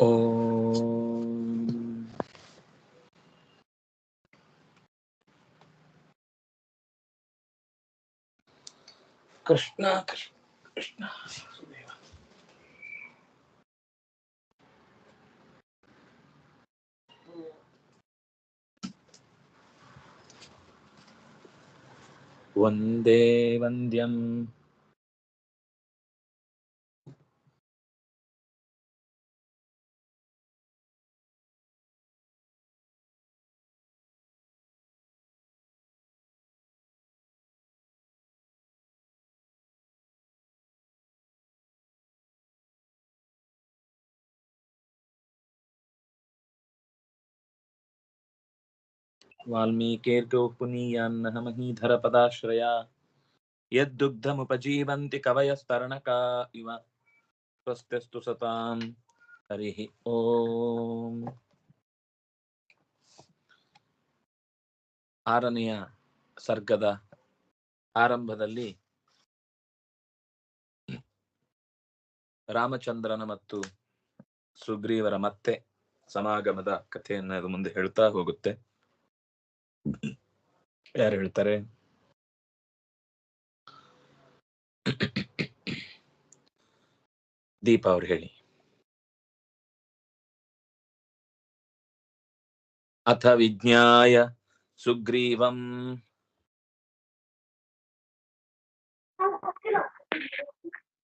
ओम। कृष्णा कृष्णा वंदे वंद्यम वाल्मीकिर्गोपुनीयान्नः महीधरपदाश्रया यद्दुग्धमुपजीवन्ति कवयस्तरणका इव स्वस्त्यस्तु सताम् हरिः ಓಂ ಆರನೆಯ ಸರ್ಗದ ಆರಂಭದಲ್ಲಿ ರಾಮಚಂದ್ರನ ಮತ್ತು ಸುಗ್ರೀವರ ಮತ್ತೆ ಸಮಾಗಮದ ಕಥೆಯನ್ನ ಅದು ಮುಂದೆ ಹೇಳ್ತಾ ಹೋಗುತ್ತೆ ಯಾರು ಹೇಳ್ತಾರೆ ದೀಪ ಅವ್ರು ಹೇಳಿ ಅಥ ವಿಜ್ಞಾಯ ಸುಗ್ರೀವಂ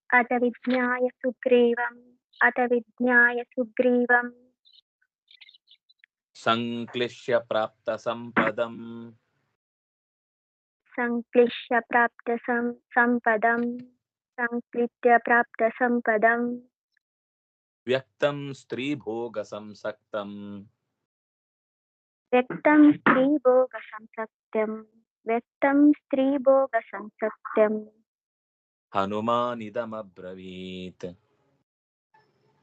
अत विज्ञाय सुग्रीवम् अत विज्ञाय सुग्रीवम् సంక్లిష్య ప్రాప్త సంపదం. సంక్లిష్య ప్రాప్త సంపదం సంక్లిత్య ప్రాప్త సంపదం వ్యక్తం స్త్రీ భోగ సంసక్తం వ్యక్తం స్త్రీ భోగ సంసక్తం వ్యక్తం స్త్రీ భోగ సంసక్తం హనుమానిదమబ్రవీత్.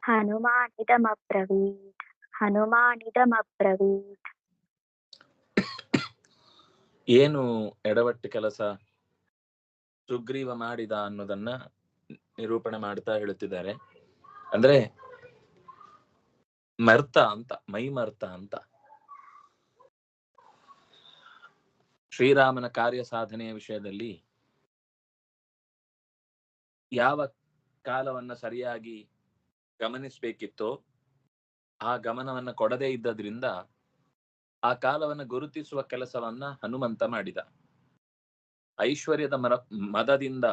హనుమానిదమబ్రవీత్. ಹನುಮಾನಿದಮಬ್ರವೀತ್ ಏನು ಎಡವಟ್ಟು ಕೆಲಸ ಸುಗ್ರೀವ ಮಾಡಿದ ಅನ್ನೋದನ್ನ ನಿರೂಪಣೆ ಮಾಡ್ತಾ ಹೇಳುತ್ತಿದ್ದಾರೆ ಅಂದ್ರೆ ಮರ್ತ ಅಂತ, ಮೈ ಮರ್ತ ಅಂತ. ಶ್ರೀರಾಮನ ಕಾರ್ಯ ಸಾಧನೆಯ ವಿಷಯದಲ್ಲಿ ಯಾವ ಕಾಲವನ್ನ ಸರಿಯಾಗಿ ಗಮನಿಸಬೇಕಿತ್ತೋ ಆ ಗಮನವನ್ನ ಕೊಡದೇ ಇದ್ದದ್ರಿಂದ ಆ ಕಾಲವನ್ನ ಗುರುತಿಸುವ ಕೆಲಸವನ್ನ ಹನುಮಂತ ಮಾಡಿದ. ಐಶ್ವರ್ಯದ ಮರ, ಮದದಿಂದ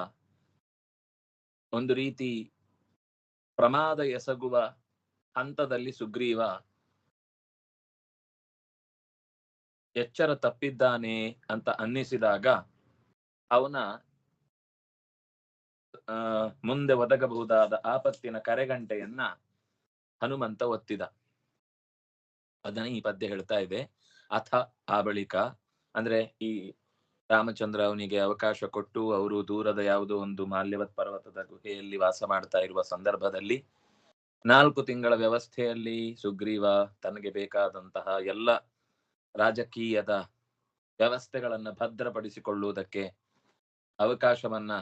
ಒಂದು ರೀತಿ ಪ್ರಮಾದ ಎಸಗುವ ಹಂತದಲ್ಲಿ ಸುಗ್ರೀವ ಎಚ್ಚರ ತಪ್ಪಿದ್ದಾನೆ ಅಂತ ಅನ್ನಿಸಿದಾಗ ಅವನ ಮುಂದೆ ಒದಗಬಹುದಾದ ಆಪತ್ತಿನ ಕರೆಗಂಟೆಯನ್ನ ಹನುಮಂತ ಒತ್ತಿದ. ಅದನ್ನ ಈ ಪದ್ಯ ಹೇಳ್ತಾ ಇದೆ. ಅಥ ಆ ಬಳಿಕ, ಅಂದ್ರೆ ಈ ರಾಮಚಂದ್ರ ಅವನಿಗೆ ಅವಕಾಶ ಕೊಟ್ಟು ಅವರು ದೂರದ ಯಾವುದೋ ಒಂದು ಮಾಲ್ಯವತ್ ಪರ್ವತದ ಗುಹೆಯಲ್ಲಿ ವಾಸ ಮಾಡ್ತಾ ಇರುವ ಸಂದರ್ಭದಲ್ಲಿ, ನಾಲ್ಕು ತಿಂಗಳ ವ್ಯವಸ್ಥೆಯಲ್ಲಿ ಸುಗ್ರೀವ ತನಗೆ ಬೇಕಾದಂತಹ ಎಲ್ಲ ರಾಜಕೀಯದ ವ್ಯವಸ್ಥೆಗಳನ್ನ ಭದ್ರಪಡಿಸಿಕೊಳ್ಳುವುದಕ್ಕೆ ಅವಕಾಶವನ್ನ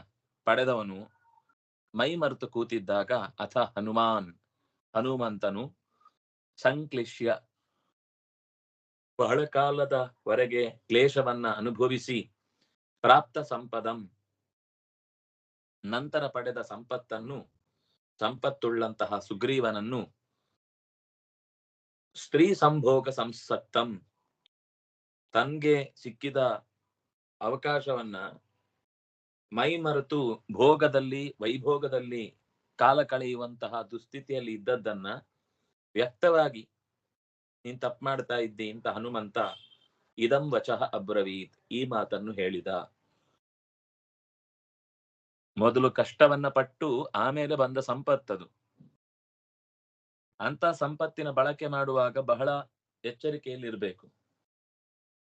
ಪಡೆದವನು ಮೈ ಮರೆತು ಕೂತಿದ್ದಾಗ ಅಥ ಹನುಮಾನ್ ಹನುಮಂತನು ಸಂಕ್ಲಿಶ್ಯ ಬಹಳ ಕಾಲದವರೆಗೆ ಕ್ಲೇಶವನ್ನ ಅನುಭವಿಸಿ ಪ್ರಾಪ್ತ ಸಂಪದಂ. ನಂತರ ಪಡೆದ ಸಂಪತ್ತನ್ನು, ಸಂಪತ್ತುಳ್ಳಂತಹ ಸುಗ್ರೀವನನ್ನು ಸ್ತ್ರೀ ಸಂಭೋಗ ಸಂಸತ್ತಂ. ತನ್ಗೆ ಸಿಕ್ಕಿದ ಅವಕಾಶವನ್ನ ಮೈಮರೆತು ಭೋಗದಲ್ಲಿ, ವೈಭೋಗದಲ್ಲಿ ಕಾಲ ಕಳೆಯುವಂತಹ ದುಸ್ಥಿತಿಯಲ್ಲಿ ಇದ್ದದ್ದನ್ನ ವ್ಯಕ್ತವಾಗಿ ನೀನ್ ತಪ್ಪು ಮಾಡ್ತಾ ಇದ್ದಿ ಅಂತ ಹನುಮಂತ ಇದಂ ವಚಃ ಅಬ್ರವೀತ್ ಈ ಮಾತನ್ನು ಹೇಳಿದ. ಮೊದಲು ಕಷ್ಟವನ್ನ ಪಟ್ಟು ಆಮೇಲೆ ಬಂದ ಸಂಪತ್ತದು. ಅಂತ ಸಂಪತ್ತಿನ ಬಳಕೆ ಮಾಡುವಾಗ ಬಹಳ ಎಚ್ಚರಿಕೆಯಲ್ಲಿರ್ಬೇಕು.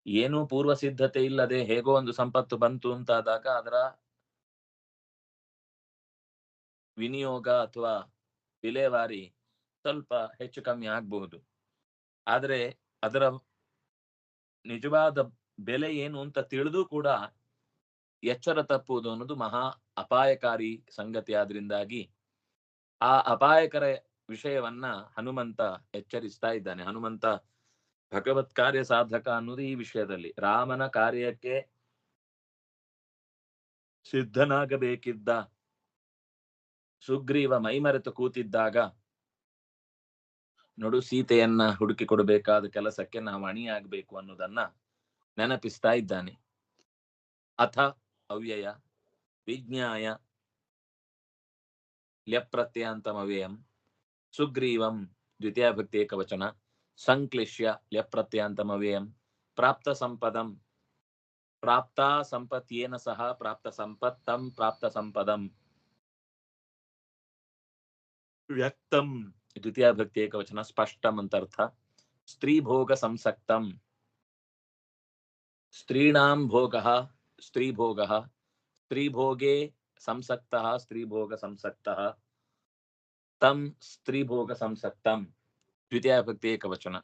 ಏನೂ ಪೂರ್ವ ಸಿದ್ಧತೆ ಇಲ್ಲದೆ ಹೇಗೋ ಒಂದು ಸಂಪತ್ತು ಬಂತು ಅಂತಾದಾಗ ಅದರ ವಿನಿಯೋಗ ಅಥವಾ ವಿಲೇವಾರಿ ಸ್ವಲ್ಪ ಹೆಚ್ಚು ಕಮ್ಮಿ ಆಗಬಹುದು. ಆದರೆ ಅದರ ನಿಜವಾದ ಬೆಲೆ ಏನು ಅಂತ ತಿಳಿದು ಕೂಡ ಎಚ್ಚರ ತಪ್ಪುವುದು ಅನ್ನೋದು ಮಹಾ ಅಪಾಯಕಾರಿ ಸಂಗತಿ. ಆದ್ರಿಂದಾಗಿ ಆ ಅಪಾಯಕರ ವಿಷಯವನ್ನ ಹನುಮಂತ ಎಚ್ಚರಿಸ್ತಾ ಇದ್ದಾನೆ. ಹನುಮಂತ ಭಗವತ್ ಕಾರ್ಯ ಸಾಧಕ ಅನ್ನೋದು ಈ ವಿಷಯದಲ್ಲಿ. ರಾಮನ ಕಾರ್ಯಕ್ಕೆ ಸಿದ್ಧನಾಗಬೇಕಿದ್ದ ಸುಗ್ರೀವ ಮೈಮರೆತು ಕೂತಿದ್ದಾಗ ನೋಡು ಸೀತೆಯನ್ನ ಹುಡುಕಿ ಕೊಡಬೇಕಾದ ಕೆಲಸಕ್ಕೆ ನಾವು ಅಣಿಯಾಗಬೇಕು ಅನ್ನೋದನ್ನ ನೆನಪಿಸ್ತಾ ಇದ್ದಾನೆ. ಅಥ, ಅವ್ಯಯ, ವಿಜ್ಞಾಯ ಲ್ಯಪ್ರತ್ಯಂತಮವ್ಯಯಂ ಸುಗ್ರೀವಂ ದ್ವಿತೀಯ ಭಕ್ತಿ ಏಕವಚನ, ಸಂಕ್ಲಿಶ್ಯ ಲ್ಯಪ್ರತ್ಯಂತಮವ್ಯಯಂ ಪ್ರಾಪ್ತ ಸಂಪದಂ, ಪ್ರಾಪ್ತ ಸಂಪತ್ತೇನ ಸಹ, ಪ್ರಾಪ್ತ ಸಂಪತ್ತಂ, ಪ್ರಾಪ್ತ ಸಂಪದಂ. ವ್ಯಕ್ತಂ. ದ್ವಿತೀಯ ಭಕ್ತಿ ಏಕವಚನ, ಸ್ಪಷ್ಟಂ ಅಂತ ಅರ್ಥ ಸ್ತ್ರೀ ಭೋಗ ಸಂಸಕ್ತಂ. ಸ್ತ್ರೀಣಾಂ ಭೋಗಃ ಸ್ತ್ರೀ ಭೋಗಃ ಸ್ತ್ರೀ ಭೋಗೆ ಸಂಸಕ್ತಃ ಸ್ತ್ರೀ ಭೋಗ ಸಂಸಕ್ತಃ. ತಂ ಸ್ತ್ರೀ ಭೋಗ ಸಂಸಕ್ತಂ. ದ್ವಿತೀಯ ಭಕ್ತಿ ಏಕವಚನ.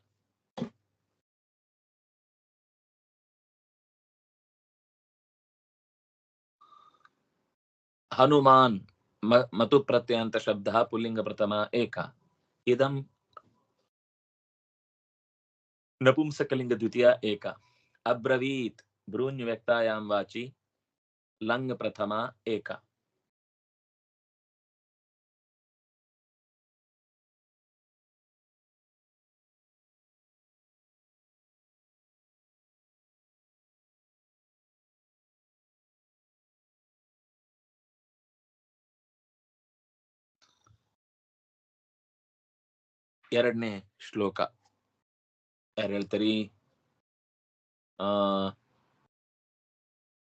ಹನುಮಾನ್. ಮ- ಮತು ಪ್ರತ್ಯಂತ ಶಬ್ದ ಪುಲ್ಲಿಂಗ ಪ್ರಥಮ ಏಕ ಇದಂ ನಪುಂಸಕಲಿಂಗ ದ್ವಿತೀಯ ಏಕ ಅಬ್ರವೀತ್ ಬ್ರೂನ್ಯ ವ್ಯಕ್ತಾಯಾಂ ವಾಚಿ ಲಂಗ್ ಪ್ರಥಮ ಏಕ ಎರಡನೇ ಶ್ಲೋಕ. ಯಾರು ಹೇಳ್ತಾರಿ? ಆ,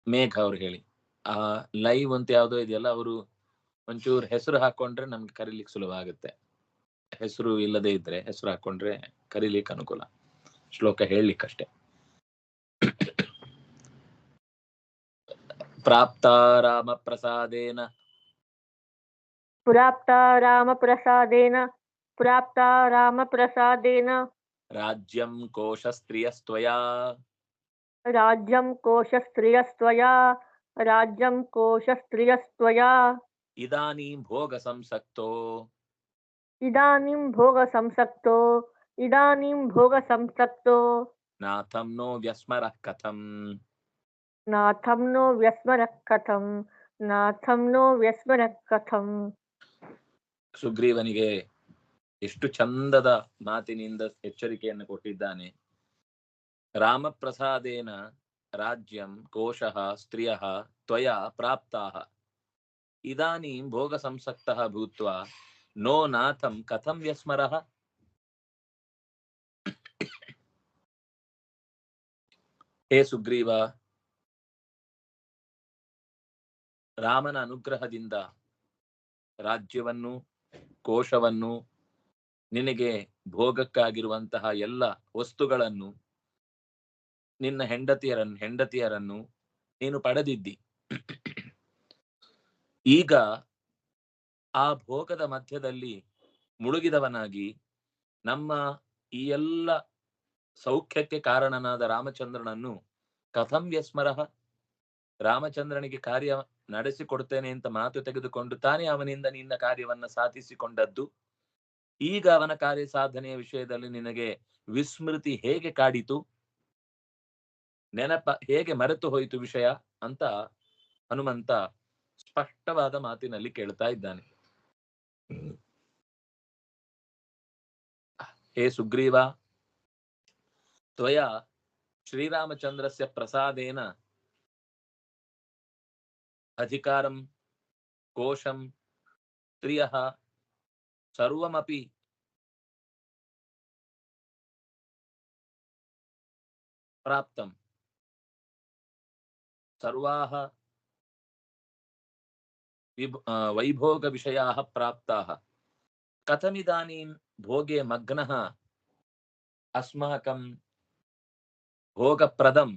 ಮೇಘ ಅವ್ರು ಹೇಳಿ. ಆ, ಲೈವ್ ಅಂತ ಯಾವ್ದೋ ಇದೆಯಲ್ಲ, ಅವರು ಒಂಚೂರು ಹೆಸರು ಹಾಕೊಂಡ್ರೆ ನಮ್ಗೆ ಕರೀಲಿಕ್ಕೆ ಸುಲಭ ಆಗುತ್ತೆ. ಹೆಸರು ಇಲ್ಲದೆ ಇದ್ರೆ ಹೆಸರು ಹಾಕೊಂಡ್ರೆ ಕರೀಲಿಕ್ಕೆ ಅನುಕೂಲ. ಶ್ಲೋಕ ಹೇಳಲಿಕ್ಕಷ್ಟೆ. ಪ್ರಾಪ್ತ ರಾಮ ಪ್ರಸಾದೇನ ಪ್ರಾಪ್ತ ರಾಮ ಪ್ರಸಾದೇನ प्राप्ता रामप्रसादेन ರಾಜ್ಯಂ ಕೋಶಸ್ತ್ರಿಯಸ್ತ್ವಯಾ राज्यं कोशस्त्रियस्त्वया राज्यं कोशस्त्रियस्त्वया ಇದಾನೀಂ ಭೋಗ ಸಂಸಕ್ತೋ इदानीं भोगसंसक्तो इदानीं भोगसंसक्तो ನಾಥಂ ನೋ ವ್ಯಸ್ಮರಃ ಕಥಂ नाथं नो व्यस्मरः कथं नाथं नो व्यस्मरः कथम् ಸುಗ್ರೀವನಿಗೆ ಎಷ್ಟು ಚಂದದ ಮಾತಿನಿಂದ ಎಚ್ಚರಿಕೆಯನ್ನು ಕೊಟ್ಟಿದ್ದಾನೆ. ರಾಮಪ್ರಸಾದೇನ ರಾಜ್ಯಂ ಕೋಶಃ ಸ್ತ್ರೀಯ ತ್ವಯ ಪ್ರಾಪ್ತಾಃ. ಇದಾನೀಂ ಭೋಗ ಸಂಸಕ್ತ ಭೂತ್ವ ನೋ ನಾಥಂ ಕಥಂ ವ್ಯಸ್ಮರಃ. ಹೇ ಸುಗ್ರೀವ! ರಾಮನ ಅನುಗ್ರಹದಿಂದ ರಾಜ್ಯವನ್ನು, ಕೋಶವನ್ನು ನಿನಗೆ ಭೋಗಕ್ಕಾಗಿರುವಂತಹ ಎಲ್ಲ ವಸ್ತುಗಳನ್ನು, ನಿನ್ನ ಹೆಂಡತಿಯರನ್ನು ಹೆಂಡತಿಯರನ್ನು ನೀನು ಪಡೆದಿದ್ದಿ. ಈಗ ಆ ಭೋಗದ ಮಧ್ಯದಲ್ಲಿ ಮುಳುಗಿದವನಾಗಿ ನಮ್ಮ ಈ ಎಲ್ಲ ಸೌಖ್ಯಕ್ಕೆ ಕಾರಣನಾದ ರಾಮಚಂದ್ರನನ್ನು ಕಥಂ ಸ್ಮರಹ ರಾಮಚಂದ್ರನಿಗೆ ಕಾರ್ಯ ನಡೆಸಿಕೊಡ್ತೇನೆ ಅಂತ ಮಾತು ತೆಗೆದುಕೊಂಡು ತಾನೇ ಅವನಿಂದ ನಿನ್ನ ಕಾರ್ಯವನ್ನ ಸಾಧಿಸಿಕೊಂಡದ್ದು. ಈಗ ಅವನ ಕಾರ್ಯ ಸಾಧನೆಯ ವಿಷಯದಲ್ಲಿ ನಿನಗೆ ವಿಸ್ಮೃತಿ ಹೇಗೆ ಕಾಡಿತು? ನೆನಪ ಹೇಗೆ ಮರೆತು ಹೋಯಿತು ವಿಷಯ ಅಂತ ಹನುಮಂತ ಸ್ಪಷ್ಟವಾದ ಮಾತಿನಲ್ಲಿ ಕೇಳ್ತಾ ಇದ್ದಾನೆ. ಹೇ ಸುಗ್ರೀವ, ತ್ವಯ ಶ್ರೀರಾಮಚಂದ್ರಸ್ಯ ಪ್ರಸಾದೇನ ಅಧಿಕಾರಂ ಕೋಶಂ ಸ್ತ್ರಿಯಃ सर्वमपि प्राप्तम्। सर्वाः वैभोगविषयाः प्राप्ताः। कथमिदानीं भोगे मग्नः अस्माकं भोगप्रदं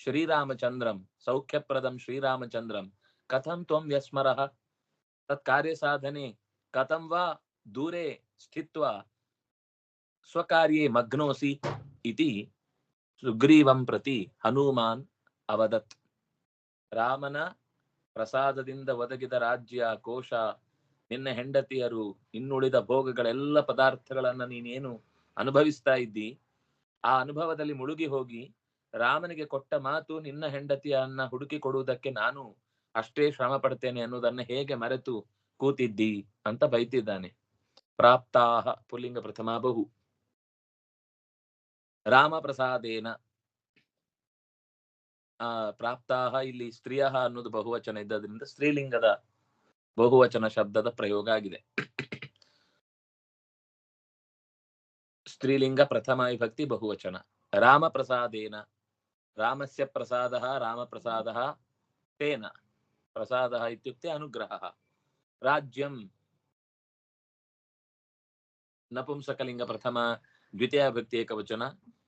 श्रीरामचन्द्रं, सौख्यप्रदं श्रीरामचन्द्रं, कथं त्वं व्यस्मरः? तत् कार्यसाधने कथं वा ದೂರೆ ಸ್ಥಿತ್ವ ಸ್ವಕಾರ್ಯೆ ಮಗ್ನೋಸಿ ಇತಿ ಸುಗ್ರೀವಂ ಪ್ರತಿ ಹನುಮಾನ್ ಅವದತ್ ರಾಮನ ಪ್ರಸಾದದಿಂದ ಒದಗಿದ ರಾಜ್ಯ ಕೋಶ ನಿನ್ನ ಹೆಂಡತಿಯರು ಇನ್ನುಳಿದ ಭೋಗಗಳೆಲ್ಲ ಪದಾರ್ಥಗಳನ್ನ ನೀನೇನು ಅನುಭವಿಸ್ತಾ ಇದ್ದಿ? ಆ ಅನುಭವದಲ್ಲಿ ಮುಳುಗಿ ಹೋಗಿ ರಾಮನಿಗೆ ಕೊಟ್ಟ ಮಾತು ನಿನ್ನ ಹೆಂಡತಿಯನ್ನ ಹುಡುಕಿ ಕೊಡುವುದಕ್ಕೆ ನಾನು ಅಷ್ಟೇ ಶ್ರಮ ಪಡ್ತೇನೆ ಅನ್ನೋದನ್ನ ಹೇಗೆ ಮರೆತು ಕೂತಿದ್ದಿ ಅಂತ ಬೈತಿದ್ದಾನೆ. ಪ್ರಾಪ್ತಾಹ ಪುಲ್ಲಿಂಗ ಪ್ರಥಮ ಬಹು ರಾಮ ಪ್ರಸಾದೇನ ಆ ಪ್ರಾಪ್ತಾಹ ಇಲ್ಲಿ ಸ್ತ್ರೀಯ ಅನ್ನೋದು ಬಹುವಚನ ಇದ್ದದ್ರಿಂದ ಸ್ತ್ರೀಲಿಂಗದ ಬಹುವಚನ ಶಬ್ದದ ಪ್ರಯೋಗ ಆಗಿದೆ. ಸ್ತ್ರೀಲಿಂಗ ಪ್ರಥಮ ವಿಭಕ್ತಿ ಬಹುವಚನ. ರಾಮ ಪ್ರಸಾದೇನ ರಾಮಸ್ಯ ಪ್ರಸಾದ ರಾಮ ಪ್ರಸಾದ ತೇನ, ಪ್ರಸಾದ ಇತ್ಯುಕ್ತೆ ಅನುಗ್ರಹ. ರಾಜ್ಯಂ ನಪುಂಸಕಲಿಂಗ ಪ್ರಥಮ, ದ್ವಿತೀಯ ವಿಭಕ್ತಿ ಏಕವಚನ,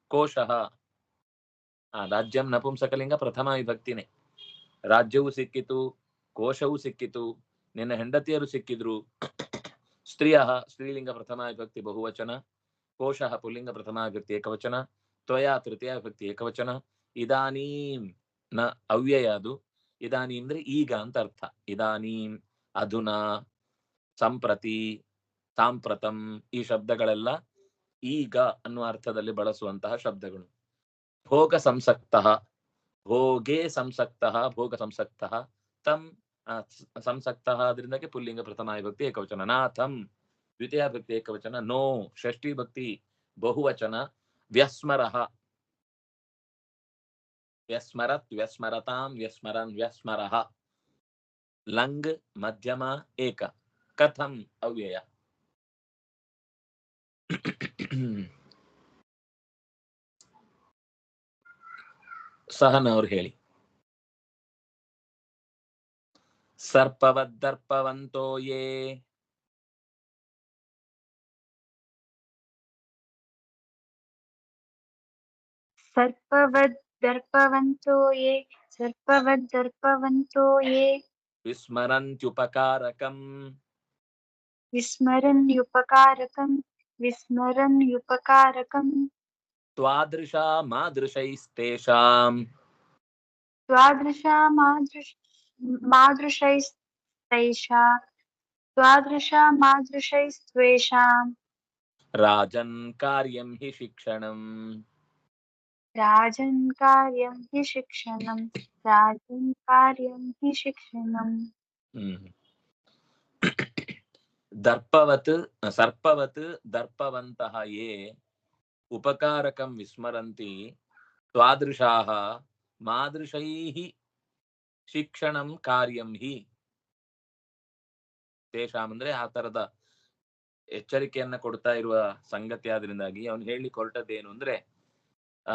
ಕೋಶಃ. ಆ, ರಾಜ್ಯಂ ನಪುಂಸಕಲಿಂಗ ಪ್ರಥಮ ವಿಭಕ್ತಿನೇ. ರಾಜ್ಯವೂ ಸಿಕ್ಕಿತು, ಕೋಶವೂ ಸಿಕ್ಕಿತು, ನಿನ್ನ ಹೆಂಡತಿಯರು ಸಿಕ್ಕಿದ್ರು. ಸ್ತ್ರೀಯ ಸ್ತ್ರೀಲಿಂಗ ಪ್ರಥಮ ವಿಭಕ್ತಿ ಬಹುವಚನ, ಕೋಶಃ ಪುಲ್ಲಿಂಗ ಪ್ರಥಮ ವಿಭಕ್ತಿ ಏಕವಚನ, ತ್ವಯ ತೃತೀಯ ವಿಭಕ್ತಿ ಏಕವಚನ. ಇದಾನೀಂ ನ ಅವ್ಯಯ ಅದು. ಇದಾನಿ ಅಂದ್ರೆ ಈಗ ಅಂತ ಅರ್ಥ. ಇದಾನೀಂ ಅಧುನಾ, ಸಂಪ್ರತಿ ಸಾಂಪ್ರತಂ ಈ ಶಬ್ದಗಳೆಲ್ಲ ಈಗ ಅನ್ನುವ ಅರ್ಥದಲ್ಲಿ ಬಳಸುವಂತಹ ಶಬ್ದಗಳು. ಭೋಗ ಸಂಸಕ್ತ, ಭೋಗೆ ಸಂಸಕ್ತ, ಭೋಗ ಸಂಸಕ್ತ, ತಂ ಸಂಸಕ್ತ ಅದರಿಂದ ಪುಲ್ಲಿಂಗ ಪ್ರಥಮ ಭಕ್ತಿ ಏಕವಚನ. ನಾಥಂ ದ್ವಿತೀಯ ಭಕ್ತಿ ಏಕವಚನ. ನೋ, ಷಷ್ಠಿ ಭಕ್ತಿ ಬಹುವಚನ. ವ್ಯಸ್ಮರಃ. ವ್ಯಸ್ಮರತ್, ವ್ಯಸ್ಮರತಾಂ, ವ್ಯಸ್ಮರನ್, ವ್ಯಸ್ಮರಃ. ಲಂಗ್, ಮಧ್ಯಮ, ಏಕ. ಕಥಂ, ಅವ್ಯಯ. ಸಹನ ಅವ್ರು ಹೇಳಿ ಸರ್ಪವದ್ದರ್ಪವಂತೋ ಯೇ सर्पवद्दर्पवन्तो ये सर्पवद्दर्पवन्तो ये ವಿಸ್ಮರಂತ್ಯುಪಕಾರಕಂ विस्मरन्युपकारकं विस्मरन्युपकारकम् त्वादृशामादृशैस्तेषाम् त्वादृशामादृश मादृशैस्तेषा। त्वादृशामादृशैस्त्वेषाम् राजन् कार्यं हि शिक्षणम्। राजन् कार्यं हि शिक्षणम्। राजन् कार्यं हि शिक्षणम्। हम्म। ದರ್ಪವತ್, ಸರ್ಪವತ್, ದರ್ಪವಂತಹ ಏ ಉಪಕಾರಕಂ ವಿಸ್ಮರಂತಿ ತ್ವಾದೃಶಾಹ ಮಾದೃಶೈ ಶಿಕ್ಷಣಂ ಕಾರ್ಯಂ ಹಿ. ತೇಷಾಮ್ ಅಂದ್ರೆ ಆ ತರದ ಎಚ್ಚರಿಕೆಯನ್ನ ಕೊಡ್ತಾ ಇರುವ ಸಂಗತಿ ಆದ್ರಿಂದಾಗಿ ಅವನು ಹೇಳಿ ಕೊರಟದೇನು ಅಂದ್ರೆ, ಆ,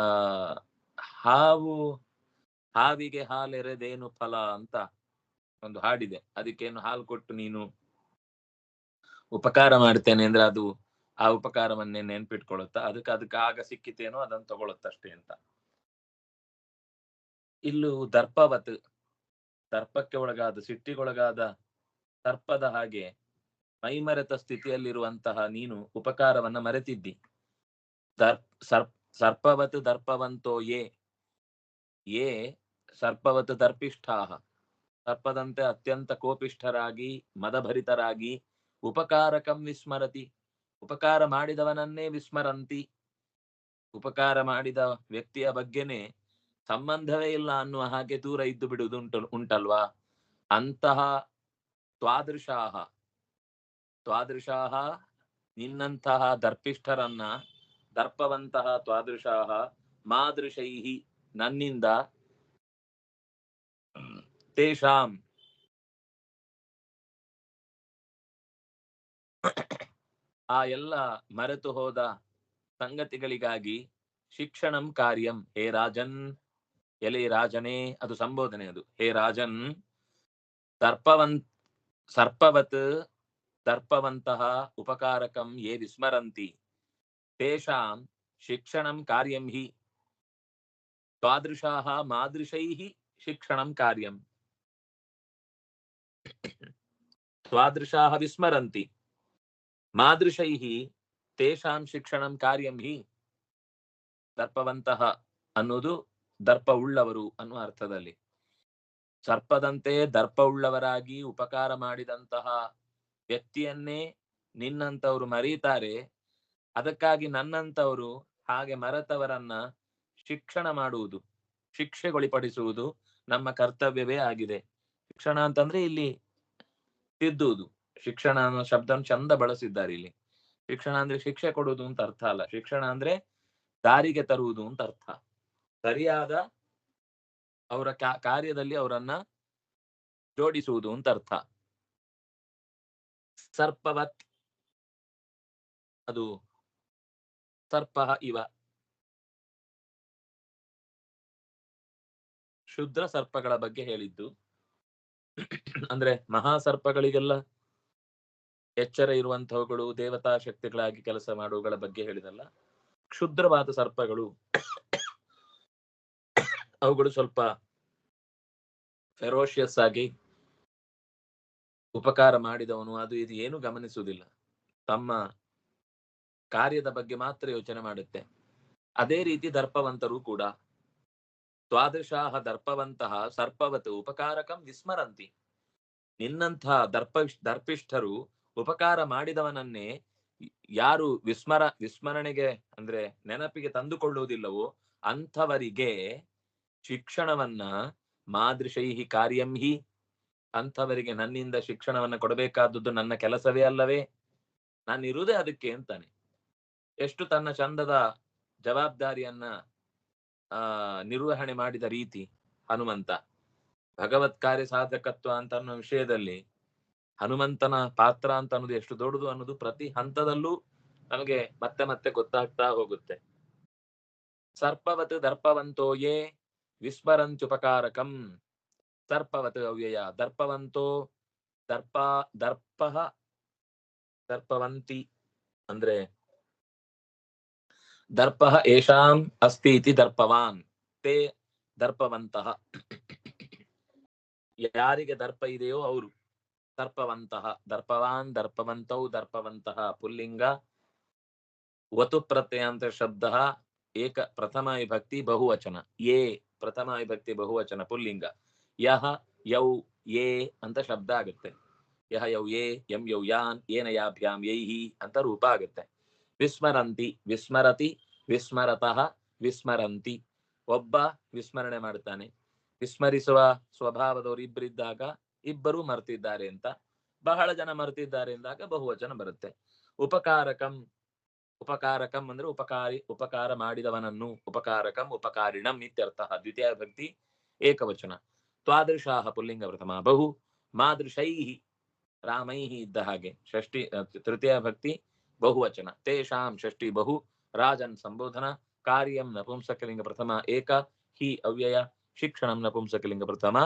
ಹಾವು, ಹಾವಿಗೆ ಹಾಲೆರೆದೇನು ಫಲ ಅಂತ ಒಂದು ಹಾಡಿದೆ. ಅದಕ್ಕೇನು ಹಾಲು ಕೊಟ್ಟು ನೀನು ಉಪಕಾರ ಮಾಡ್ತೇನೆ ಅಂದ್ರೆ ಅದು ಆ ಉಪಕಾರವನ್ನೇ ನೆನ್ಪಿಟ್ಕೊಳ್ಳುತ್ತಾ, ಅದಕ್ಕೆ ಅದಕ್ಕೆ ಆಗ ಸಿಕ್ಕಿತೇನೋ ಅದನ್ನ ತಗೊಳುತ್ತಷ್ಟೇ ಅಂತ. ಇಲ್ಲೂ ದರ್ಪವತ್, ದರ್ಪಕ್ಕೆ ಒಳಗಾದ, ಸಿಟ್ಟಿಗೊಳಗಾದ ದರ್ಪದ ಹಾಗೆ ಮೈಮರೆತ ಸ್ಥಿತಿಯಲ್ಲಿರುವಂತಹ ನೀನು ಉಪಕಾರವನ್ನ ಮರೆತಿದ್ದಿ. ದರ್ ಸರ್ಪ್, ಸರ್ಪವತ್ ದರ್ಪವಂತೋ ಯೇ ಯೇ ಸರ್ಪವತ್ ದರ್ಪಿಷ್ಠಾಹ. ಸರ್ಪದಂತೆ ಅತ್ಯಂತ ಕೋಪಿಷ್ಠರಾಗಿ, ಮದಭರಿತರಾಗಿ ಉಪಕಾರಕಂ ವಿಸ್ಮರತಿ. ಉಪಕಾರ ಮಾಡಿದವನನ್ನೇ ವಿಸ್ಮರಂತಿ. ಉಪಕಾರ ಮಾಡಿದ ವ್ಯಕ್ತಿಯ ಬಗ್ಗೆನೆ ಸಂಬಂಧವೇ ಇಲ್ಲ ಅನ್ನುವ ಹಾಗೆ ದೂರ ಇದ್ದು ಬಿಡುವುದು ಉಂಟಲ್ವಾ? ಅಂತಹ ತ್ವಾದೃಶಾಹ. ತ್ವಾದೃಶಾಹ ನಿನ್ನಂತಹ ದರ್ಪಿಷ್ಠರನ್ನ, ದರ್ಪವಂತಹ ತ್ವಾದೃಶಾಹ ಮಾದೃಶೈಹಿ ನನ್ನಿಂದ ತೇಷಾಂ ಆ ಎಲ್ಲ ಮರೆತು ಹೋದ ಸಂಗತಿಗಳಿಗಾಗಿ ಶಿಕ್ಷಣಂ ಕಾರ್ಯಂ. ಹೇ ರಾಜನ್, ಎಲೆ ರಾಜನೇ, ಅದು ಸಂಬೋಧನೆ ಅದು. ಹೇ ರಾಜನ್, ಸರ್ಪವನ್, ಸರ್ಪವತ್ ದರ್ಪವಂತಹ ಉಪಕಾರಕಂ ಯೇ ವಿಸ್ಮರಂತಿ. ತೇಷಾಂ ಶಿಕ್ಷಣಂ ಕಾರ್ಯಂ ಹಿ. ತ್ವಾದೃಶಾಹ ಮಾದೃಶೈಃ ಶಿಕ್ಷಣಂ ಕಾರ್ಯಂ. ತ್ವಾದೃಶಾಹ ವಿಸ್ಮರಂತಿ. ಮಾದೃಶೈಃ ತೇಷಾಂ ಶಿಕ್ಷಣಂ ಕಾರ್ಯಂ ಹಿ ದರ್ಪವಂತಹ ಅನ್ನೋದು ದರ್ಪ ಉಳ್ಳವರು ಅನ್ನುವ ಅರ್ಥದಲ್ಲಿ. ಸರ್ಪದಂತೆ ದರ್ಪ ಉಳ್ಳವರಾಗಿ ಉಪಕಾರ ಮಾಡಿದಂತಹ ವ್ಯಕ್ತಿಯನ್ನೇ ನಿನ್ನಂತವರು ಮರೀತಾರೆ. ಅದಕ್ಕಾಗಿ ನನ್ನಂತವರು ಹಾಗೆ ಮರೆತವರನ್ನ ಶಿಕ್ಷಣ ಮಾಡುವುದು, ಶಿಕ್ಷೆಗೊಳಿಪಡಿಸುವುದು ನಮ್ಮ ಕರ್ತವ್ಯವೇ ಆಗಿದೆ. ಶಿಕ್ಷಣ ಅಂತಂದ್ರೆ ಇಲ್ಲಿ ತಿದ್ದುವುದು. ಶಿಕ್ಷಣ ಅನ್ನೋ ಶಬ್ದ ಚಂದ ಬಳಸಿದ್ದಾರೆ ಇಲ್ಲಿ. ಶಿಕ್ಷಣ ಅಂದ್ರೆ ಶಿಕ್ಷೆ ಕೊಡುವುದು ಅಂತ ಅರ್ಥ ಅಲ್ಲ. ಶಿಕ್ಷಣ ಅಂದ್ರೆ ದಾರಿಗೆ ತರುವುದು ಅಂತ ಅರ್ಥ. ಸರಿಯಾದ ಅವರ ಕಾರ್ಯದಲ್ಲಿ ಅವರನ್ನ ಜೋಡಿಸುವುದು ಅಂತ ಅರ್ಥ. ಸರ್ಪವತ್ ಅದು ಸರ್ಪ ಇವ. ಶುದ್ರ ಸರ್ಪಗಳ ಬಗ್ಗೆ ಹೇಳಿದ್ದು. ಅಂದ್ರೆ ಮಹಾಸರ್ಪಗಳಿಗೆಲ್ಲ ಎಚ್ಚರ ಇರುವಂತಹವುಗಳು, ದೇವತಾ ಶಕ್ತಿಗಳಾಗಿ ಕೆಲಸ ಮಾಡುವುಗಳ ಬಗ್ಗೆ ಹೇಳಿದಲ್ಲ. ಕ್ಷುದ್ರವಾದ ಸರ್ಪಗಳು, ಅವುಗಳು ಸ್ವಲ್ಪ ಫೆರೋಷಿಯಸ್ ಆಗಿ ಉಪಕಾರ ಮಾಡಿದವನು, ಅದು ಇದು ಏನು ಗಮನಿಸುವುದಿಲ್ಲ. ತಮ್ಮ ಕಾರ್ಯದ ಬಗ್ಗೆ ಮಾತ್ರ ಯೋಚನೆ ಮಾಡುತ್ತೆ. ಅದೇ ರೀತಿ ದರ್ಪವಂತರು ಕೂಡ. ದ್ವಾದಶಾಹ ದರ್ಪವಂತಹ ಸರ್ಪವತ್ ಉಪಕಾರಕಂ ವಿಸ್ಮರಂತಿ. ನಿನ್ನಂತಹ ದರ್ಪ ದರ್ಪಿಷ್ಠರು ಉಪಕಾರ ಮಾಡಿದವನನ್ನೇ ಯಾರು ವಿಸ್ಮರ, ವಿಸ್ಮರಣೆಗೆ ಅಂದ್ರೆ ನೆನಪಿಗೆ ತಂದುಕೊಳ್ಳುವುದಿಲ್ಲವೋ ಅಂಥವರಿಗೆ ಶಿಕ್ಷಣವನ್ನ ಮಾದೃಶೈಹಿ ಕಾರ್ಯಂ ಹಿ. ಅಂಥವರಿಗೆ ನನ್ನಿಂದ ಶಿಕ್ಷಣವನ್ನ ಕೊಡಬೇಕಾದದ್ದು ನನ್ನ ಕೆಲಸವೇ ಅಲ್ಲವೇ? ನಾನು ಇರುವುದೇ ಅದಕ್ಕೆ ಅಂತಾನೆ. ಎಷ್ಟು ತನ್ನ ಚಂದದ ಜವಾಬ್ದಾರಿಯನ್ನ, ಆ, ನಿರ್ವಹಣೆ ಮಾಡಿದ ರೀತಿ ಹನುಮಂತ ಭಗವತ್ ಕಾರ್ಯ ಸಾಧಕತ್ವ ಅಂತ ಅನ್ನೋ ವಿಷಯದಲ್ಲಿ ಹನುಮಂತನ ಪಾತ್ರ ಅಂತ ಅನ್ನೋದು ಎಷ್ಟು ದೊಡ್ಡದು ಅನ್ನೋದು ಪ್ರತಿ ಹಂತದಲ್ಲೂ ನಮಗೆ ಮತ್ತೆ ಮತ್ತೆ ಗೊತ್ತಾಗ್ತಾ ಹೋಗುತ್ತೆ. ಸರ್ಪವತ್ ದರ್ಪವಂತೋಯೇ ವಿಸ್ಮರಂತ್ಯುಪಕಾರಕಂ. ಸರ್ಪವತ್ ಅವ್ಯಯ, ದರ್ಪವಂತೋ ದರ್ಪ ದರ್ಪ, ದರ್ಪವಂತಿ ಅಂದ್ರೆ ದರ್ಪ ಏಷಾಂ ಅಸ್ತಿ ಇತಿ ದರ್ಪವಾನ್. ತೇ ದರ್ಪವಂತಹ ಯಾರಿಗೆ ದರ್ಪ ಇದೆಯೋ ಅವರು. ದರ್ಪವಂತಹ ದರ್ಪವಾನ್, ದರ್ಪವಂತೌ ದರ್ಪವಂತಹ ಪುಲ್ಲಿಂಗ ವತು ಪ್ರತ್ಯಯಾಂತ ಶಬ್ದ. ಏಕ ಪ್ರಥಮ ವಿಭಕ್ತಿ ಬಹುವಚನ. ಯೇ ಪ್ರಥಮ ವಿಭಕ್ತಿ ಬಹುವಚನ, ಪುಲ್ಲಿಂಗ. ಯಹ, ಯೌ, ಯೇ ಅಂತ ಶಬ್ದ ಆಗುತ್ತೆ. ಯಹ, ಯೌ, ಯೇ ಎಂ ಯೌ, ಯಾನ್, ಏನ, ಯಾಭ್ಯಾಂ, ಯೈಹಿ ಅಂತ ರೂಪ ಆಗುತ್ತೆ. ವಿಸ್ಮರಂತಿ, ವಿಸ್ಮರತಿ, ವಿಸ್ಮರತಃ, ವಿಸ್ಮರಂತಿ. ಒಬ್ಬ ವಿಸ್ಮರಣೆ ಮಾಡ್ತಾನೆ. ವಿಸ್ಮರಿಸುವ ಸ್ವಭಾವದವರು ಇಬ್ಬರಿದ್ದಾಗ ಇಬ್ಬರು ಮರ್ತಿದ್ದಾರೆ ಅಂತ. ಬಹಳ ಜನ ಮರ್ತಿದ್ದಾರೆ ಎಂದಾಗ ಬಹುವಚನ ಬರುತ್ತೆ. ಉಪಕಾರಕಂ ಉಪಕಾರಕಂ ಅಂದ್ರೆ ಉಪಕಾರಿ, ಉಪಕಾರ ಮಾಡಿದವನನ್ನು ಉಪಕಾರಕಂ, ಉಪಕಾರಿಣಂ ಇತ್ಯರ್ಥ ದ್ವಿತೀಯ ಭಕ್ತಿ, ಏಕವಚನ. ತ್ವಾದೃಶಾಹ ಪುಲ್ಲಿಂಗ ಪ್ರಥಮ ಬಹು ಮಾದೃಶೈ ರಾಮೈಹಿ ಇದ್ದ ಹಾಗೆ. ಷಷ್ಠಿ ತೃತೀಯ ಭಕ್ತಿ, ಬಹುವಚನ. ತೇಷಾಂ ಷಷ್ಠಿ ಬಹು ರಾಜನ್ ಸಂಬೋಧನ, ಕಾರ್ಯಂ ನಪುಂಸಕಲಿಂಗ ಪ್ರಥಮ ಏಕ ಹಿ ಅವ್ಯಯ, ಶಿಕ್ಷಣಂ ನಪುಂಸಕಲಿಂಗ ಪ್ರಥಮ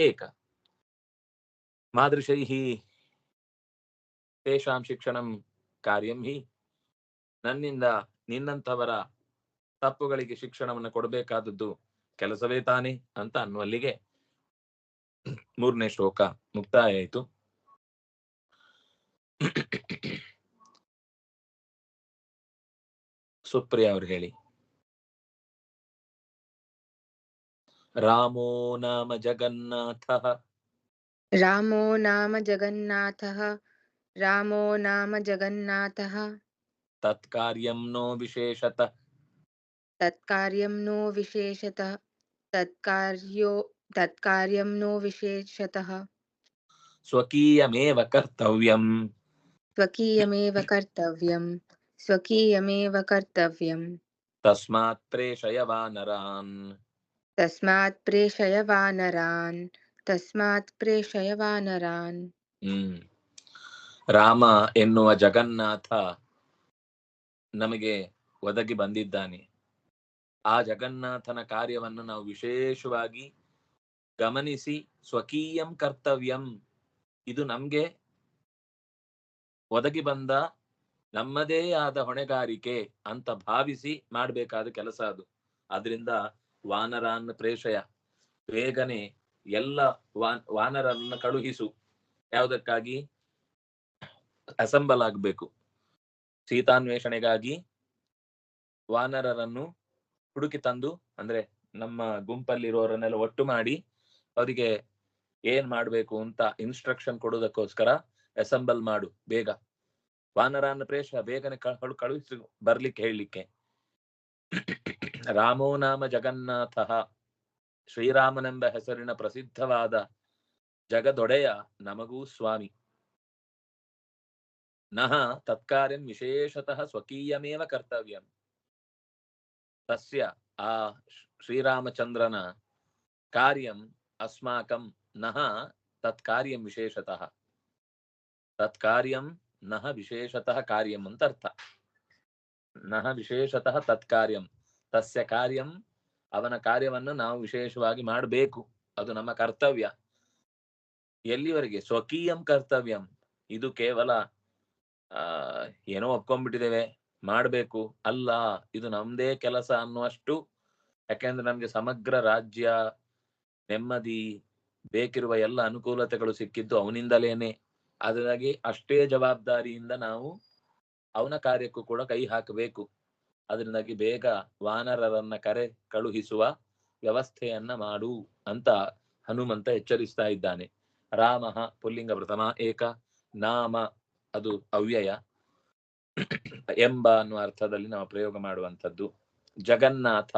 ಏಕ. ಮಾದೃಶೈಃ ತೇಷಾಂ ಶಿಕ್ಷಣಂ ಕಾರ್ಯಂ ಹಿ ನನ್ನಿಂದ ನಿನ್ನಂಥವರ ತಪ್ಪುಗಳಿಗೆ ಶಿಕ್ಷಣವನ್ನು ಕೊಡಬೇಕಾದದ್ದು ಕೆಲಸವೇ ತಾನೆ ಅಂತ ಅನ್ನುವಲ್ಲಿಗೆ ಮೂರನೇ ಶ್ಲೋಕ ಮುಕ್ತಾಯ ಆಯಿತು ಸುಪ್ರಿಯ ಅವ್ರು ಹೇಳಿ. ರಾಮೋ ನಾಮ ಜಗನ್ನಾಥ. रामो नाम जगन्नाथः रामो नाम जगन्नाथः। तत्कार्यं नो विशेषतः। तत्कार्यं नो विशेषतः। तत्कार्यो तत्कार्यं नो विशेषतः। स्वकीयमेव कर्तव्यम्। स्वकीयमेव कर्तव्यम्। स्वकीयमेव कर्तव्यम्। तस्मात् प्रेषय वानरान् तस्मात् प्रेषय वानरान् ತಸ್ಮಾತ್ ಪ್ರೇಷಯ ವಾನರಾನ್ ರಾಮ ಎನ್ನುವ ಜಗನ್ನಾಥ ನಮಗೆ ಒದಗಿ ಬಂದಿದ್ದಾನೆ. ಆ ಜಗನ್ನಾಥನ ಕಾರ್ಯವನ್ನು ನಾವು ವಿಶೇಷವಾಗಿ ಗಮನಿಸಿ ಸ್ವಕೀಯಂ ಕರ್ತವ್ಯಂ. ಇದು ನಮ್ಗೆ ಒದಗಿ ಬಂದ ನಮ್ಮದೇ ಆದ ಹೊಣೆಗಾರಿಕೆ ಅಂತ ಭಾವಿಸಿ ಮಾಡಬೇಕಾದ ಕೆಲಸ ಅದು. ಅದರಿಂದ ವಾನರಾನ್ ಪ್ರೇಷಯ. ಬೇಗನೆ ಎಲ್ಲ ವಾನ್, ವಾನರನ್ನ ಕಳುಹಿಸು. ಯಾವುದಕ್ಕಾಗಿ? ಅಸೆಂಬಲ್ ಆಗ್ಬೇಕು ಸೀತಾನ್ವೇಷಣೆಗಾಗಿ ವಾನರರನ್ನು ಹುಡುಕಿ ತಂದು, ಅಂದ್ರೆ ನಮ್ಮ ಗುಂಪಲ್ಲಿರೋರನ್ನೆಲ್ಲ ಒಟ್ಟು ಮಾಡಿ ಅವರಿಗೆ ಏನ್ ಮಾಡ್ಬೇಕು ಅಂತ ಇನ್ಸ್ಟ್ರಕ್ಷನ್ ಕೊಡೋದಕ್ಕೋಸ್ಕರ ಅಸೆಂಬಲ್ ಮಾಡು, ಬೇಗ. ವಾನರನ್ನ ಪ್ರೇಷ ಬೇಗನೆ ಕಳುಹಿಸು, ಬರ್ಲಿಕ್ಕೆ, ಹೇಳಲಿಕ್ಕೆ. ರಾಮೋ ನಾಮ ಜಗನ್ನಾಥ. ಶ್ರೀರಾಮನೆಂಬ ಹೆಸರಿನ ಪ್ರಸಿದ್ಧವಾದ ಜಗದೊಡೆಯ ನಮಗೂ ಸ್ವಾಮಿ. ನಹ ತತ್ಕಾರ್ಯಂ ವಿಶೇಷತಃ ಸ್ವಕೀಯಮೇವ ಕರ್ತವ್ಯಂ. ತಸ್ಯ ಆ ಶ್ರೀರಾಮಚಂದ್ರನ ಕಾರ್ಯಂ ಅಸ್ಮಾಕಂ ನಹ ತತ್ಕಾರ್ಯಂ ವಿಶೇಷತಃ. ತತ್ಕಾರ್ಯಂ ನಹ ವಿಶೇಷತಃ ಕಾರ್ಯಂ ಅಂತ ಅರ್ಥ. ನಹ ವಿಶೇಷತಃ ತತ್ಕಾರ್ಯಂ. ತಸ್ಯ ಕಾರ್ಯಂ ಅವನ ಕಾರ್ಯವನ್ನು ನಾವು ವಿಶೇಷವಾಗಿ ಮಾಡಬೇಕು. ಅದು ನಮ್ಮ ಕರ್ತವ್ಯ. ಎಲ್ಲಿವರೆಗೆ? ಸ್ವಕೀಯಂ ಕರ್ತವ್ಯಂ. ಇದು ಕೇವಲ, ಆ, ಏನೋ ಒಪ್ಕೊಂಡ್ಬಿಟ್ಟಿದ್ದೇವೆ, ಮಾಡಬೇಕು ಅಲ್ಲ, ಇದು ನಮ್ದೇ ಕೆಲಸ ಅನ್ನುವಷ್ಟು, ಯಾಕೆಂದ್ರೆ ನಮ್ಗೆ ಸಮಗ್ರ ರಾಜ್ಯ, ನೆಮ್ಮದಿ, ಬೇಕಿರುವ ಎಲ್ಲ ಅನುಕೂಲತೆಗಳು ಸಿಕ್ಕಿದ್ದು ಅವನಿಂದಲೇನೆ. ಅದರಾಗಿ ಅಷ್ಟೇ ಜವಾಬ್ದಾರಿಯಿಂದ ನಾವು ಅವನ ಕಾರ್ಯಕ್ಕೂ ಕೂಡ ಕೈ ಹಾಕಬೇಕು. ಅದರಿಂದಾಗಿ ಬೇಗ ವಾನರರನ್ನ ಕರೆ ಕಳುಹಿಸುವ ವ್ಯವಸ್ಥೆಯನ್ನ ಮಾಡು ಅಂತ ಹನುಮಂತ ಎಚ್ಚರಿಸ್ತಾ ಇದ್ದಾನೆ. ರಾಮ ಪುಲ್ಲಿಂಗ ಪ್ರಥಮ ಏಕ ನಾಮ ಅದು ಅವ್ಯಯ ಎಂಬ ಅನ್ನುವ ಅರ್ಥದಲ್ಲಿ ನಾವು ಪ್ರಯೋಗ ಮಾಡುವಂಥದ್ದು. ಜಗನ್ನಾಥ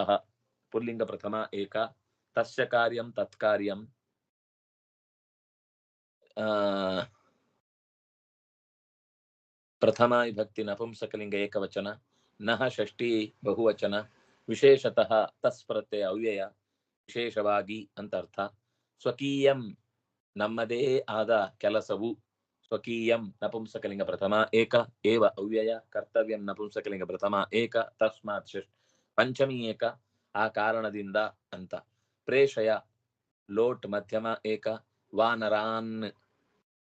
ಪುಲ್ಲಿಂಗ ಪ್ರಥಮ ಏಕ ತಸ್ಯ ಕಾರ್ಯಂ ತತ್ಕಾರ್ಯಂ. ಆ ಪ್ರಥಮ ವಿಭಕ್ತಿ ನಪುಂಸಕಲಿಂಗ ಏಕವಚನ. ನಹ ಷಷ್ಠಿ ಬಹುವಚನ, ವಿಶೇಷತಃ ತಸ್ ಪ್ರತ್ಯಯ ಅವ್ಯಯ, ವಿಶೇಷವಾಗಿ ಅಂತ ಅರ್ಥ. ಸ್ವಕೀಯಂ ನಮ್ಮದೇ ಆದ ಕೆಲಸವು, ಸ್ವಕೀಯಂ ನಪುಂಸಕಲಿಂಗ ಪ್ರಥಮ ಏಕ, ಏವ ಅವ್ಯಯ, ಕರ್ತವ್ಯಂ ನಪುಂಸಕಲಿಂಗ ಪ್ರಥಮ ಏಕ, ತಸ್ಮಾತ್ ಷಷ್ಠ, ಪಂಚಮಿ ಏಕ, ಆ ಕಾರಣದಿಂದ ಅಂತ. ಪ್ರೇಷಯ, ಲೋಟ್ ಮಧ್ಯಮ ಏಕ, ವಾನರಾನ್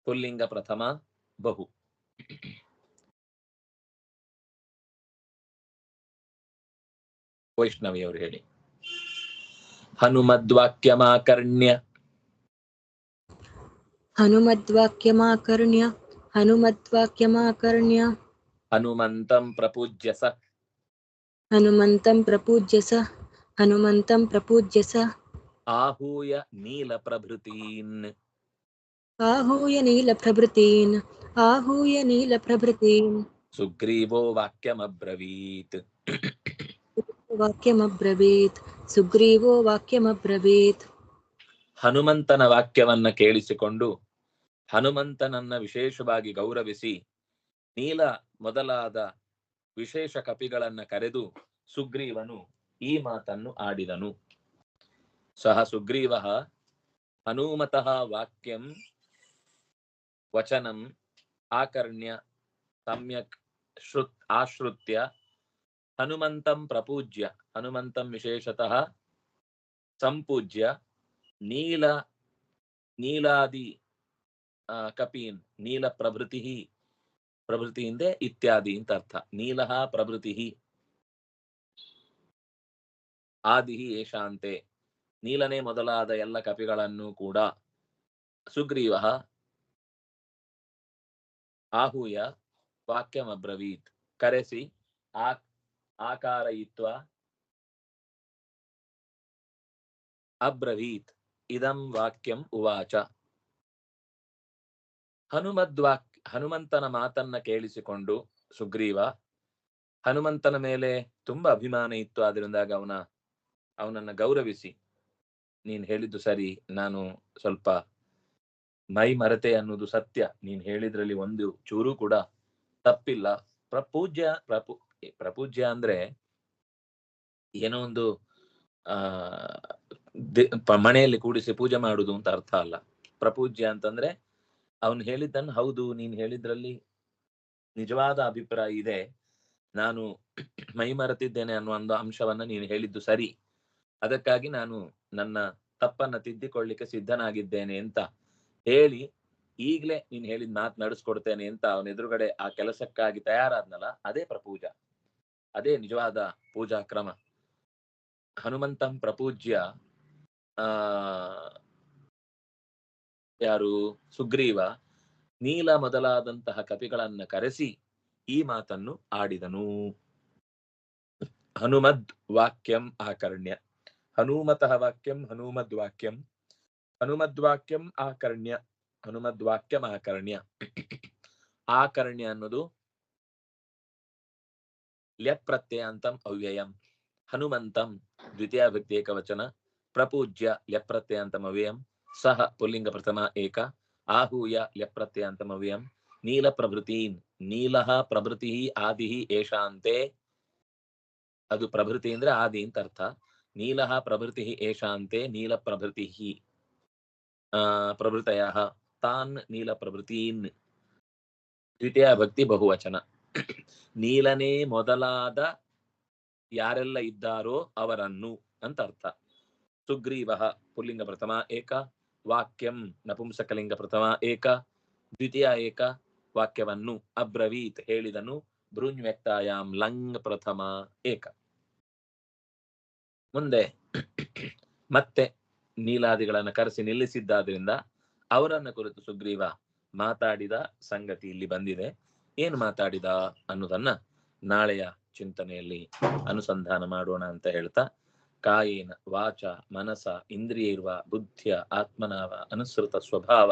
ಪುಲ್ಲಿಂಗ ಪ್ರಥಮ ಬಹು. ವೈಷ್ಣವಿಯವರು ಹೇಳಿ ಹನುಮದ್ವಾಕ್ಯಮಾಕರ್ಣ್ಯ ಹನುಮದ್ವಾಕ್ಯಮಾಕರ್ಣ್ಯ ಹನುಮದ್ವಾಕ್ಯಮಾಕರ್ಣ್ಯ ಹನುಮಂತಂ ಪ್ರಪೂಜ್ಯಸ ಹನುಮಂತಂ ಪ್ರಪೂಜ್ಯಸ ಹನುಮಂತಂ ಪ್ರಪೂಜ್ಯಸ ಆಹೂಯ ನೀಲ ಪ್ರಭೃತೀನ್ ಆಹೂಯ ನೀಲ ಪ್ರಭೃತೀನ್ ಆಹೂಯ ನೀಲ ಪ್ರಭೃತೀನ್ ಸುಗ್ರೀವೋ ವಾಕ್ಯಮಬ್ರವೀತ್ ವಾಕ್ಯಮಬ್ರವೀತ್. ಸುಗ್ರೀವೋ ವಾಕ್ಯಮ್ರವೀತ್ ಹನುಮಂತನ ವಾಕ್ಯವನ್ನ ಕೇಳಿಸಿಕೊಂಡು ಹನುಮಂತನನ್ನ ವಿಶೇಷವಾಗಿ ಗೌರವಿಸಿ ನೀಲ ಮೊದಲಾದ ವಿಶೇಷ ಕಪಿಗಳನ್ನ ಕರೆದು ಸುಗ್ರೀವನು ಈ ಮಾತನ್ನು ಆಡಿದನು. ಸಹ ಸುಗ್ರೀವ ಹನುಮತಃ ವಾಕ್ಯಂ ವಚನಂ ಆಕರ್ಣ್ಯ ಸಮ್ಯಕ್ ಶ್ರುತ್ ಆಶ್ರುತ್ಯ ಹನುಮಂತಂ ಪ್ರಪೂಜ್ಯ. ಹನುಮಂತಂ ವಿಶೇಷತಃ ಸಂಪೂಜ್ಯ. ನೀಲ, ನೀಲಾದಿ ಕಪೀನ್, ನೀಲ ಪ್ರಭೃತಿ ಪ್ರಭೃತಿ ಹಿಂದೆ ಇತ್ಯಾದಿ ಅಂತ ಅರ್ಥ. ನೀಲ, ಪ್ರಭೃತಿ, ಆದಿ, ಏಷಾಂತೆ. ನೀಲನೇ ಮೊದಲಾದ ಎಲ್ಲ ಕಪಿಗಳನ್ನು ಕೂಡ ಸುಗ್ರೀವ, ಆಹೂಯ, ವಾಕ್ಯಮಬ್ರವೀತ್, ಕರೆಸಿ ಆ ಆಕಾರಯಿತ್ವ ಅಬ್ರವೀತ್, ಇದಂ ವಾಕ್ಯಂ ಉವಾಚ. ಹನುಮದ್ವಾಕ್ ಹನುಮಂತನ ಮಾತನ್ನ ಕೇಳಿಸಿಕೊಂಡು ಸುಗ್ರೀವ, ಹನುಮಂತನ ಮೇಲೆ ತುಂಬಾ ಅಭಿಮಾನ ಇತ್ತು, ಆದ್ರಿಂದಾಗ ಅವನ, ಅವನನ್ನ ಗೌರವಿಸಿ, ನೀನ್ ಹೇಳಿದ್ದು ಸರಿ, ನಾನು ಸ್ವಲ್ಪ ಮೈ ಮರತೆ ಅನ್ನೋದು ಸತ್ಯ. ನೀನ್ ಹೇಳಿದ್ರಲ್ಲಿ ಒಂದು ಚೂರು ಕೂಡ ತಪ್ಪಿಲ್ಲ. ಪ್ರಪೂಜ್ಯ, ಪ್ರಪು ಪ್ರಪೂಜ್ಯ ಅಂದ್ರೆ ಏನೋ ಒಂದು, ಆ ಮನೆಯಲ್ಲಿ ಕೂಡಿಸಿ ಪೂಜೆ ಮಾಡುದು ಅಂತ ಅರ್ಥ ಅಲ್ಲ. ಪ್ರಪೂಜ್ಯ ಅಂತಂದ್ರೆ ಅವನು ಹೇಳಿದ್ದನ್ನು ಹೌದು, ನೀನ್ ಹೇಳಿದ್ರಲ್ಲಿ ನಿಜವಾದ ಅಭಿಪ್ರಾಯ ಇದೆ. ನಾನು ಮೈ ಮರೆತಿದ್ದೇನೆ ಅನ್ನೋ ಒಂದು ಅಂಶವನ್ನ ನೀನು ಹೇಳಿದ್ದು ಸರಿ. ಅದಕ್ಕಾಗಿ ನಾನು ನನ್ನ ತಪ್ಪನ್ನ ತಿದ್ದಿಕೊಳ್ಳಿಕ್ಕೆ ಸಿದ್ಧನಾಗಿದ್ದೇನೆ ಅಂತ ಹೇಳಿ ಈಗ್ಲೇ ನೀನ್ ಹೇಳಿದ ಮಾತು ನಡೆಸ್ಕೊಡ್ತೇನೆ ಅಂತ ಅವನ ಎದುರುಗಡೆ ಆ ಕೆಲಸಕ್ಕಾಗಿ ತಯಾರಾದ್ನಲ್ಲ, ಅದೇ ಪ್ರಪೂಜ ಅದೇ ನಿಜವಾದ ಪೂಜಾ ಕ್ರಮ. ಹನುಮಂತಂ ಪ್ರಪೂಜ್ಯ, ಆ, ಯಾರು? ಸುಗ್ರೀವ, ನೀಲ ಮೊದಲಾದಂತಹ ಕಪಿಗಳನ್ನ ಕರೆಸಿ ಈ ಮಾತನ್ನು ಆಡಿದನು. ಹನುಮದ್ ವಾಕ್ಯಂ ಆಕರ್ಣ್ಯ. ಹನುಮತಃ ವಾಕ್ಯಂ, ಹನುಮದ್ ವಾಕ್ಯಂ ಹನುಮದ್ ವಾಕ್ಯಂ ಆಕರ್ಣ್ಯ ಹನುಮದ್ವಾಕ್ಯ ಆಕರ್ಣ್ಯ. ಆಕರ್ಣ್ಯ ಅನ್ನೋದು ಲ್ಯಪ್ರತ್ಯಯಾಂತಂ ಅವ್ಯಯಂ ಹನುಮಂತಂ ದ್ವಿತೀಯ ವ್ಯಕ್ತಿಯೇಕವಚನ ಪ್ರಪೂಜ್ಯ ಲ್ಯಪ್ರತ್ಯಯಾಂತಂ ಅವ್ಯಯಂ ಸಹ ಪುಲ್ಲಿಂಗ ಪ್ರಥಮ ಏಕ ಆಹೂಯ ಲ್ಯಪ್ರತ್ಯಯಾಂತಂ ಅವ್ಯಯಂ ನೀಲ ಪ್ರಭೃತೀನ್ ನೀಲಃ ಪ್ರಭೃತಿ ಆದಿ ಏಷಾಂತೆ ಅದು ಪ್ರಭೃತಿ ಅಂದ್ರೆ ಆದಿ ಅಂತ ಅರ್ಥ ನೀಲಃ ಪ್ರಭೃತಿ ಏಷಾಂತೆ ನೀಲ ಪ್ರಭೃತಿ ಆ ಪ್ರಭೃತಯ ತಾನ್ ನೀಲ ಪ್ರಭೃತೀನ್ ದ್ವಿತೀಯ ಭಕ್ತಿ ಬಹುವಚನ ನೀಲನೇ ಮೊದಲಾದ ಯಾರೆಲ್ಲ ಇದ್ದಾರೋ ಅವರನ್ನು ಅಂತ ಅರ್ಥ. ಸುಗ್ರೀವ ಪುಲ್ಲಿಂಗ ಪ್ರಥಮ ಏಕ, ವಾಕ್ಯಂ ನಪುಂಸಕಲಿಂಗ ಪ್ರಥಮ ಏಕ, ದ್ವಿತೀಯ ಏಕ, ವಾಕ್ಯವನ್ನು ಅಬ್ರವೀತ್ ಹೇಳಿದನು ಭೃಂವ್ಯಕ್ತಾಯಾಮ್ ಲಂಗ್ ಪ್ರಥಮ ಏಕ. ಮುಂದೆ ಮತ್ತೆ ನೀಲಾದಿಗಳನ್ನ ಕರೆಸಿ ನಿಲ್ಲಿಸಿದ್ದಾದ್ರಿಂದ ಅವರನ್ನ ಕುರಿತು ಸುಗ್ರೀವ ಮಾತಾಡಿದ ಸಂಗತಿ ಇಲ್ಲಿ ಬಂದಿದೆ. ಏನು ಮಾತಾಡಿದ ಅನ್ನೋದನ್ನ ನಾಳೆಯ ಚಿಂತನೆಯಲ್ಲಿ ಅನುಸಂಧಾನ ಮಾಡೋಣ ಅಂತ ಹೇಳ್ತಾ, ಕಾಯೇನ ವಾಚ ಮನಸ ಇಂದ್ರಿಯ ಇರುವ ಬುದ್ಧಿಯ ಆತ್ಮನಾವ ಅನುಸೃತ ಸ್ವಭಾವ.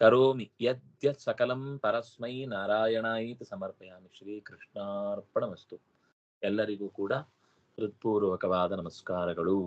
ಕರೋಮಿ ಯದ್ಯ ಸಕಲಂ ಪರಸ್ಮೈ ನಾರಾಯಣಾಯಿತ ಸಮರ್ಪಯಾಮಿ ಶ್ರೀಕೃಷ್ಣಾರ್ಪಣಮಸ್ತು. ಎಲ್ಲರಿಗೂ ಕೂಡ ಹೃತ್ಪೂರ್ವಕವಾದ ನಮಸ್ಕಾರಗಳು.